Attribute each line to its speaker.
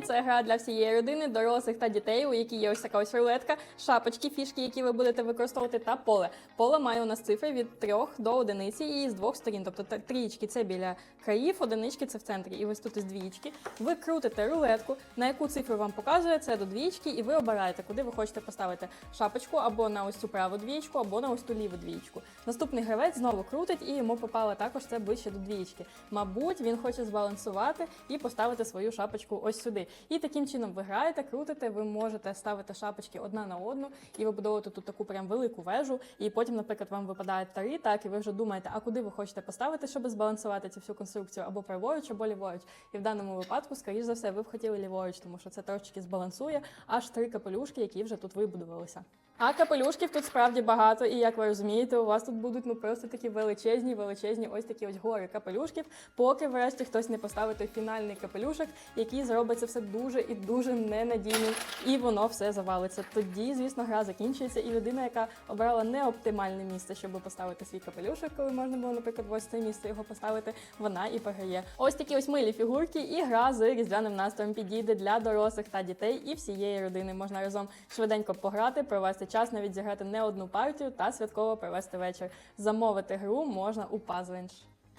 Speaker 1: Це гра для всієї родини, дорослих та дітей, у якій є ось така ось рулетка, шапочки, фішки, які ви будете використовувати, та поле. Поле має у нас цифри від 3 до одиниці і з двох сторін. Тобто трієчки це біля країв, одинички це в центрі. І ось тут із двієчки. Ви крутите рулетку, на яку цифру вам показує, це до двієчки, і ви обираєте, куди ви хочете поставити шапочку або на ось цю праву двієчку, або на ось ту ліву двієчку. Наступний гравець знову крутить, і йому попало також це ближче до двієчки. Мабуть, він хоче збалансувати і поставити свою шапочку ось сюди. І таким чином ви граєте, крутите, ви можете ставити шапочки одна на одну і вибудовувати тут таку прям велику вежу. І потім, наприклад, вам випадає три, так і ви вже думаєте, а куди ви хочете поставити, щоб збалансувати цю всю конструкцію, або праворуч, або ліворуч. І в даному випадку, скоріш за все, ви б хотіли ліворуч, тому що це трошечки збалансує аж три капелюшки, які вже тут вибудувалися. А капелюшків тут справді багато, і як ви розумієте, у вас тут будуть ну просто такі величезні, величезні, ось такі ось гори капелюшків, поки врешті хтось не поставить той фінальний капелюшок, який зробить це все дуже і дуже ненадійним, і воно все завалиться. Тоді, звісно, гра закінчується, і людина, яка обрала неоптимальне місце, щоб поставити свій капелюшок, коли можна було, наприклад, в ось це місце його поставити, вона і програє. Ось такі ось милі фігурки, і гра з різдвяним настроєм підійде для дорослих та дітей і всієї родини. Можна разом швиденько пограти, провести час, навіть зіграти не одну партію та святково провести вечір. Замовити гру можна у Puzzlinch.